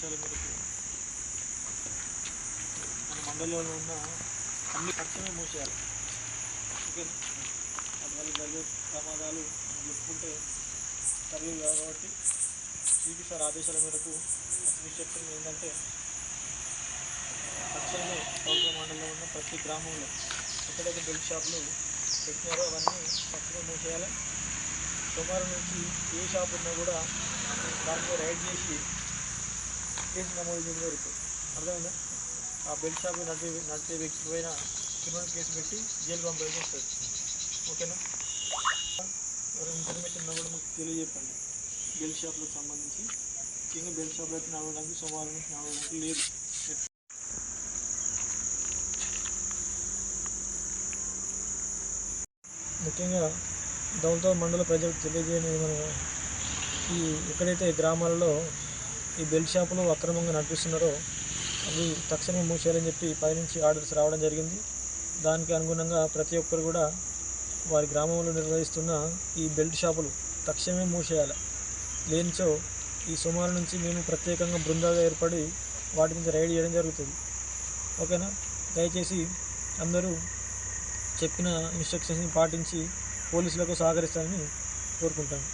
ఆదేశాల మేరకు మన మండలంలో ఉన్న అన్ని పక్షమే మూసేయాలి. ఓకేనా? అందువల్ల జరిగే ప్రమాదాలు మనం చెప్పుకుంటే కలిగి కాబట్టి సిపి సార్ ఆదేశాల మేరకు విషయం ఏంటంటే పక్షంలో కౌంటర్ మండలంలో ఉన్న ప్రతి గ్రామంలో ఎక్కడైతే బెల్ట్ షాపులు పెట్టినారో అవన్నీ పక్షమే మూసేయాలి. సోమవారం నుంచి ఏ షాప్ ఉన్నా కూడా దాని మీద రైడ్ చేసి కేసు నమోదు చేయడం జరుగుతుంది. అర్థమైందా? ఆ బెల్ట్ షాప్ నడిపే నడిపే వ్యక్తి పైన క్రిమినల్ కేసు పెట్టి జైలు పంపేసి వస్తుంది. ఓకేనా? ఎవరైనా ఇన్ఫర్మేషన్ ఉన్నా కూడా మాకు తెలియజెప్పండి. బెల్ట్ షాప్లకు సంబంధించి ముఖ్యంగా బెల్ట్ షాప్లో అయితే నడవడానికి సోమవారం నుంచి నడవడానికి లేదు. ముఖ్యంగా దౌలతో మండల ప్రజలకు తెలియజేయని మన ఈ ఎక్కడైతే గ్రామాలలో ఈ బెల్ట్ షాపులు అక్రమంగా నడిపిస్తున్నారో అవి తక్షణమే మూసేయాలని చెప్పి పైనుంచి ఆర్డర్స్ రావడం జరిగింది. దానికి అనుగుణంగా ప్రతి ఒక్కరు కూడా వారి గ్రామంలో నిర్వహిస్తున్న ఈ బెల్ట్ షాపులు తక్షణమే మూసేయాలి. లేనిచో ఈ సోమవారం నుంచి మేము ప్రత్యేకంగా బృందాలుగా ఏర్పడి వాటి మీద రైడ్ చేయడం జరుగుతుంది. ఓకేనా? దయచేసి అందరూ చెప్పిన ఇన్స్ట్రక్షన్స్ని పాటించి పోలీసులకు సహకరిస్తారని కోరుకుంటాను.